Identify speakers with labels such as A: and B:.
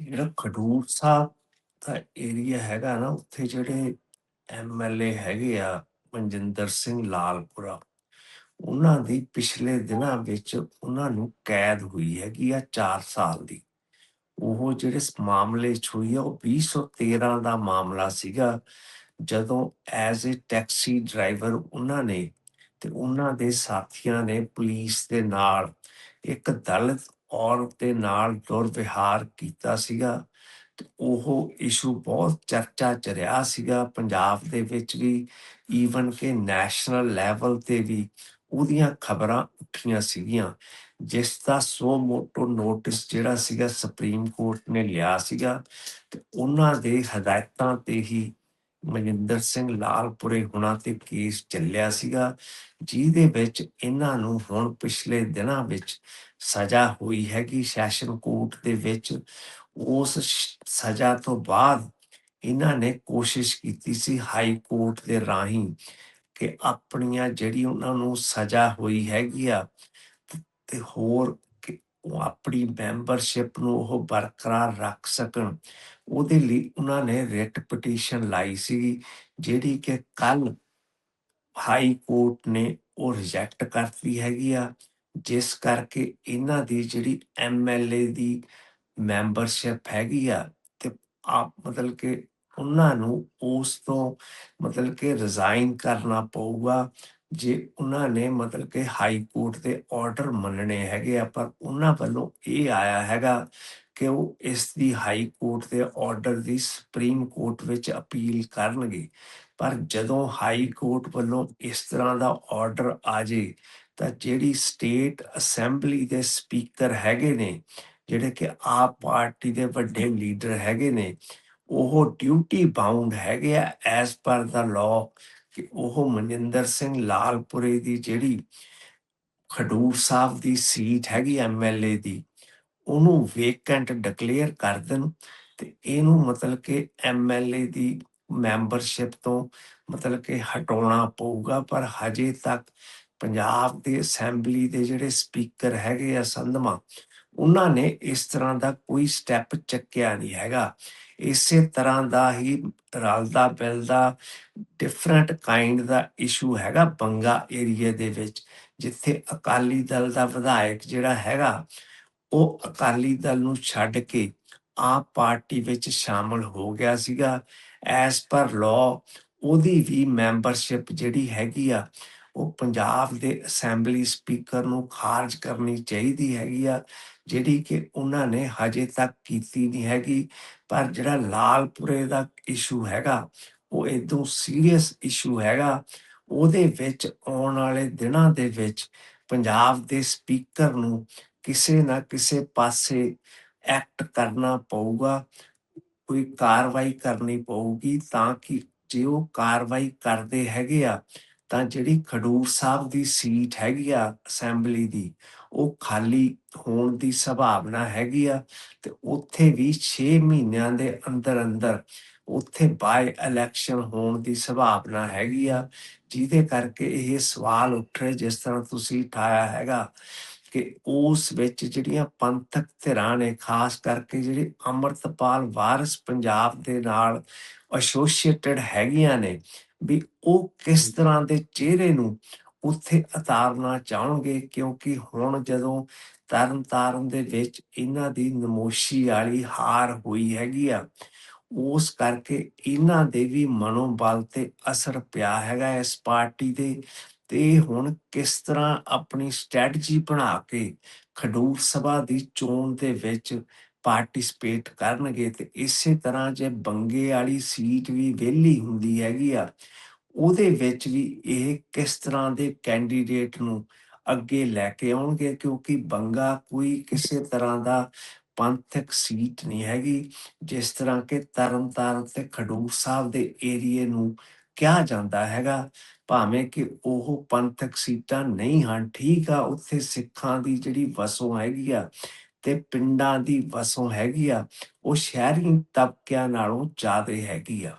A: ਜਿਹੜਾ ਖਡੂਰ ਸਾਹਿਬ ਦਾ ਏਰੀਆ ਹੈਗਾ ਨਾ, ਉੱਥੇ ਜਿਹੜੇ ਐਮਐਲਏ ਹੈਗੇ ਆ, ਮਨਜਿੰਦਰ ਸਿੰਘ ਲਾਲਪੁਰਾ, ਉਹਨਾਂ ਦੀ ਪਿਛਲੇ ਦਿਨਾਂ ਵਿੱਚ ਉਹਨਾਂ ਨੂੰ ਕੈਦ ਹੋਈ ਹੈਗੀ ਆ 4 ਸਾਲ ਦੀ। ਉਹ ਜਿਹੜੇ ਇਸ ਮਾਮਲੇ 'ਚ ਹੋਈ ਆ, ਉਹ 2013 ਦਾ ਮਾਮਲਾ ਸੀਗਾ। ਜਦੋਂ ਐਜ਼ ਅ ਟੈਕਸੀ ਡਰਾਈਵਰ ਉਹਨਾਂ ਨੇ ਤੇ ਉਹਨਾਂ ਦੇ ਸਾਥੀਆਂ ਨੇ ਪੁਲਿਸ ਦੇ ਨਾਲ ਇੱਕ ਦਲਿਤ ਔਰਤ ਦੇ ਨਾਲ ਦੁਰਵਿਹਾਰ ਕੀਤਾ ਸੀਗਾ ਤੇ ਉਹ ਇਸ਼ੂ ਬਹੁਤ ਚਰਚਾ ਚ ਰਿਹਾ ਸੀਗਾ। ਪੰਜਾਬ ਦੇ ਵਿੱਚ ਵੀ ਈਵਨ ਕਿ ਨੈਸ਼ਨਲ ਲੈਵਲ ਤੇ ਵੀ ਉਹਦੀਆਂ ਖਬਰਾਂ ਉੱਠੀਆਂ ਸੀਗੀਆਂ, ਜਿਸ ਦਾ ਸੋ ਮੋਟੋ ਨੋਟਿਸ ਜਿਹੜਾ ਸੀਗਾ ਸੁਪਰੀਮ ਕੋਰਟ ਨੇ ਲਿਆ ਸੀਗਾ ਤੇ ਉਹਨਾਂ ਦੇ ਹਦਾਇਤਾਂ ਤੇ ਹੀ ਮਨਿੰਦਰ ਸਿੰਘ ਲਾਲਪੁਰੇ ਹੁਣਾਂ ਤੇ ਕੇਸ ਚੱਲਿਆ ਸੀਗਾ, ਜਿਹਦੇ ਵਿੱਚ ਇਹਨਾਂ ਨੂੰ ਹੁਣ ਪਿਛਲੇ ਦਿਨਾਂ ਵਿੱਚ ਸਜ਼ਾ ਹੋਈ ਹੈਗੀ ਸੈਸ਼ਨ ਕੋਰਟ ਦੇ ਵਿੱਚ। ਉਸ ਸਜ਼ਾ ਤੋਂ ਬਾਅਦ ਇਹਨਾਂ ਨੇ ਕੋਸ਼ਿਸ਼ ਕੀਤੀ ਸੀ ਹਾਈ ਕੋਰਟ ਦੇ ਰਾਹੀਂ ਕਿ ਆਪਣੀਆਂ ਜਿਹੜੀ ਉਹਨਾਂ ਨੂੰ ਸਜ਼ਾ ਹੋਈ ਹੈਗੀ ਆ, ਤੇ- ਹੋਰ ਉਹ ਆਪਣੀ ਮੈਂਬਰਸ਼ਿਪ ਨੂੰ ਉਹ ਬਰਕਰਾਰ ਰੱਖ ਸਕਣ। ਉਹਦੇ ਲਈ ਉਹਨਾਂ ਨੇ ਰਿਟ ਪਟੀਸ਼ਨ ਲਾਈ ਸੀ, ਜਿਹੜੀ ਕਿ ਕੱਲ ਹਾਈ ਕੋਰਟ ਨੇ ਉਹ ਰਿਜੈਕਟ ਕਰਤੀ ਹੈਗੀ ਆ। ਜਿਸ ਕਰਕੇ ਇਹਨਾਂ ਦੀ ਜਿਹੜੀ ਐਮਐਲਏ ਦੀ ਮੈਂਬਰਸ਼ਿਪ ਹੈਗੀ ਆ ਤੇ ਆਪ ਮਤਲਬ ਕਿ ਉਹਨਾਂ ਨੂੰ ਉਸ ਤੋਂ ਮਤਲਬ ਕਿ ਰਿਜ਼ਾਈਨ ਕਰਨਾ ਪਊਗਾ। ਜੇ ਉਹਨਾਂ ਨੇ ਮਤਲਬ ਕਿ ਹਾਈ ਕੋਰਟ ਦੇ ਆਰਡਰ ਮੰਨਣੇ ਹੈਗੇ ਆ ਪਰ ਉਹਨਾਂ ਵੱਲੋਂ ਇਹ ਆਇਆ ਹੈਗਾ ਕਿ ਉਹ ਇਸ ਦੀ ਹਾਈ ਕੋਰਟ ਦੇ ਆਰਡਰ ਦੀ ਸੁਪਰੀਮ ਕੋਰਟ ਵਿੱਚ ਅਪੀਲ ਕਰਨਗੇ। ਪਰ ਜਦੋਂ ਹਾਈ ਕੋਰਟ ਵੱਲੋਂ ਇਸ ਤਰ੍ਹਾਂ ਦਾ ਆਰਡਰ ਆ ਜੇ, ਤਾਂ ਜਿਹੜੀ ਸਟੇਟ ਅਸੈਂਬਲੀ ਦੇ ਸਪੀਕਰ ਹੈਗੇ ਨੇ, ਜਿਹੜੇ ਕਿ ਆਪ ਪਾਰਟੀ ਦੇ ਵੱਡੇ ਲੀਡਰ ਹੈਗੇ ਨੇ, ਉਹ ਡਿਊਟੀ ਬਾਉਂਡ ਹੈਗੇ ਆ ਐਸ ਪਰ ਦਾ ਲਾਅ ਕਿ ਉਹ ਮਨਿੰਦਰ ਸਿੰਘ ਲਾਲਪੁਰੇ ਦੀ ਜਿਹੜੀ ਖਡੂਰ ਸਾਹਿਬ ਦੀ ਸੀਟ ਹੈਗੀ ਐਮਐਲਏ ਦੀ, ਉਹਨੂੰ ਵੇਕੈਂਟ ਡਿਕਲੇਅਰ ਕਰ ਦੇਣ ਤੇ ਇਹਨੂੰ ਮਤਲਬ ਕਿ ਐਮਐਲਏ ਦੀ ਮੈਂਬਰਸ਼ਿਪ ਤੋਂ ਮਤਲਬ ਕਿ ਹਟਾਉਣਾ ਪਊਗਾ, ਪਰ ਹਜੇ ਤੱਕ ਪੰਜਾਬ ਦੇ ਅਸੈਂਬਲੀ ਦੇ ਜਿਹੜੇ ਸਪੀਕਰ ਹੈਗੇ ਆ ਸੰਧਮਾ, ਉਹਨਾਂ ਨੇ ਇਸ ਤਰ੍ਹਾਂ ਦਾ ਕੋਈ ਸਟੈਪ ਚੱਕਿਆ ਨਹੀਂ ਹੈਗਾ। ਇਸੇ ਤਰ੍ਹਾਂ ਦਾ ਹੀ ਰਲਦਾ ਮਿਲਦਾ ਡਿਫਰੈਂਟ ਕਾਈਂਡ ਦਾ ਇਸ਼ੂ ਹੈਗਾ ਬੰਗਾ ਏਰੀਆ ਦੇ ਵਿੱਚ, ਜਿੱਥੇ ਅਕਾਲੀ ਦਲ ਦਾ ਵਿਧਾਇਕ ਜਿਹੜਾ ਹੈਗਾ, ਉਹ ਅਕਾਲੀ ਦਲ ਨੂੰ ਛੱਡ ਕੇ ਆਪ ਪਾਰਟੀ ਵਿੱਚ ਸ਼ਾਮਲ ਹੋ ਗਿਆ ਸੀਗਾ। ਐਸ ਪਰ ਲਾਅ ਉਹਦੀ ਵੀ ਮੈਂਬਰਸ਼ਿਪ ਜਿਹੜੀ ਹੈਗੀ ਆ ਉਹ ਪੰਜਾਬ ਦੇ ਅਸੈਂਬਲੀ ਸਪੀਕਰ ਨੂੰ ਖਾਰਜ ਕਰਨੀ ਚਾਹੀਦੀ ਹੈਗੀ ਆ, ਜਿਹੜੀ ਕਿ ਉਹਨਾਂ ਨੇ ਹਜੇ ਤੱਕ ਕੀਤੀ ਨਹੀਂ ਹੈਗੀ। ਪਰ ਜਿਹੜਾ ਲਾਲਪੁਰੇ ਦਾ ਇਸ਼ੂ ਹੈਗਾ, ਉਹ ਇਦੋਂ ਸੀਰੀਅਸ ਇਸ਼ੂ ਹੈਗਾ। ਉਹਦੇ ਵਿੱਚ ਆਉਣ ਵਾਲੇ ਦਿਨਾਂ ਦੇ ਵਿੱਚ ਪੰਜਾਬ ਦੇ ਸਪੀਕਰ ਨੂੰ ਕਿਸੇ ਨਾ ਕਿਸੇ ਪਾਸੇ ਐਕਟ ਕਰਨਾ ਪਊਗਾ, ਕੋਈ ਕਾਰਵਾਈ ਕਰਨੀ ਪਊਗੀ, ਤਾਂ ਕਿ ਜੇ ਉਹ ਕਾਰਵਾਈ ਕਰਦੇ ਹੈਗੇ ਆ ਤਾਂ ਜਿਹੜੀ ਖਡੂਰ ਸਾਹਿਬ ਦੀ ਸੀਟ ਹੈਗੀ ਆ ਅਸੈਂਬਲੀ ਦੀ, ਉਹ ਖਾਲੀ ਹੋਣ ਦੀ ਸੰਭਾਵਨਾ ਹੈਗੀ ਆ ਤੇ ਉੱਥੇ ਵੀ 6 ਮਹੀਨਿਆਂ ਦੇ ਅੰਦਰ ਅੰਦਰ ਉੱਥੇ ਬਾਈ ਇਲੈਕਸ਼ਨ ਹੋਣ ਦੀ ਸੰਭਾਵਨਾ ਹੈਗੀ ਆ, ਜਿਹਦੇ ਕਰਕੇ ਇਹ ਸਵਾਲ ਉੱਠ ਰਿਹਾ ਜਿਸ ਤਰ੍ਹਾਂ ਤੁਸੀਂ ਉਠਾਇਆ ਹੈਗਾ ਕਿ ਉਸ ਵਿੱਚ ਜਿਹੜੀਆਂ ਪੰਥਕ ਧਿਰਾਂ ਨੇ, ਖਾਸ ਕਰਕੇ ਜਿਹੜੇ ਅੰਮ੍ਰਿਤਪਾਲ ਵਾਰਿਸ ਪੰਜਾਬ ਦੇ ਨਾਲ ਐਸੋਸੀਏਟਡ ਹੈਗੀਆਂ ਨੇ ਵੀ ਉਹ ਕਿਸ ਤਰ੍ਹਾਂ ਦੇ ਚਿਹਰੇ ਨੂੰ ਉੱਥੇ ਉਤਾਰਨਾ ਚਾਹਣਗੇ? ਕਿਉਂਕਿ ਹੁਣ ਜਦੋਂ ਤਰਨ ਤਾਰਨ ਦੇ ਵਿੱਚ ਇਹਨਾਂ ਦੀ ਨਮੋਸ਼ੀ ਵਾਲੀ ਹਾਰ ਹੋਈ ਹੈਗੀ ਆ ਉਸ ਕਰਕੇ ਇਹਨਾਂ ਦੇ ਵੀ ਮਨੋਬਲ ਤੇ ਅਸਰ ਪਿਆ ਹੈਗਾ ਇਸ ਪਾਰਟੀ ਦੇ ਤੇ ਹੁਣ ਕਿਸ ਤਰ੍ਹਾਂ ਆਪਣੀ ਸਟ੍ਰੈਟਜੀ ਬਣਾ ਕੇ ਖਡੂਰ ਸਭਾ ਦੀ ਚੋਣ ਦੇ ਵਿੱਚ ਪਾਰਟਿਸਿਪੇਟ ਕਰਨਗੇ ਤੇ ਇਸੇ ਤਰ੍ਹਾਂ ਜੇ ਬੰਗੇ ਵਾਲੀ ਸੀਟ ਵੀ ਵਿਹਲੀ ਹੁੰਦੀ ਹੈਗੀ ਆ, ਉਹਦੇ ਵਿੱਚ ਵੀ ਇਹ ਕਿਸ ਤਰ੍ਹਾਂ ਦੇ ਕੈਂਡੀਡੇਟ ਨੂੰ ਅੱਗੇ ਲੈ ਕੇ ਆਉਣਗੇ? ਕਿਉਂਕਿ ਬੰਗਾ ਕੋਈ ਕਿਸੇ ਤਰ੍ਹਾਂ ਦਾ ਪੰਥਕ ਸੀਟ ਨਹੀਂ ਹੈਗੀ, ਜਿਸ ਤਰ੍ਹਾਂ ਕਿ ਤਰਨਤਾਰਨ ਤੇ ਖਡੂਰ ਸਾਹਿਬ ਦੇ ਏਰੀਏ ਨੂੰ ਕਿਹਾ ਜਾਂਦਾ ਹੈਗਾ। ਭਾਵੇਂ ਕਿ ਉਹ ਪੰਥਕ ਸੀਟਾਂ ਨਹੀਂ ਹਨ, ਠੀਕ ਆ, ਉੱਥੇ ਸਿੱਖਾਂ ਦੀ ਜਿਹੜੀ ਵਸੋਂ ਹੈਗੀ ਆ ਤੇ ਪਿੰਡਾਂ ਦੀ ਵਸੋਂ ਹੈਗੀ ਆ, ਉਹ ਸ਼ਹਿਰੀ ਤਬਕਿਆਂ ਨਾਲੋਂ ਜ਼ਿਆਦਾ ਹੈਗੀ ਆ।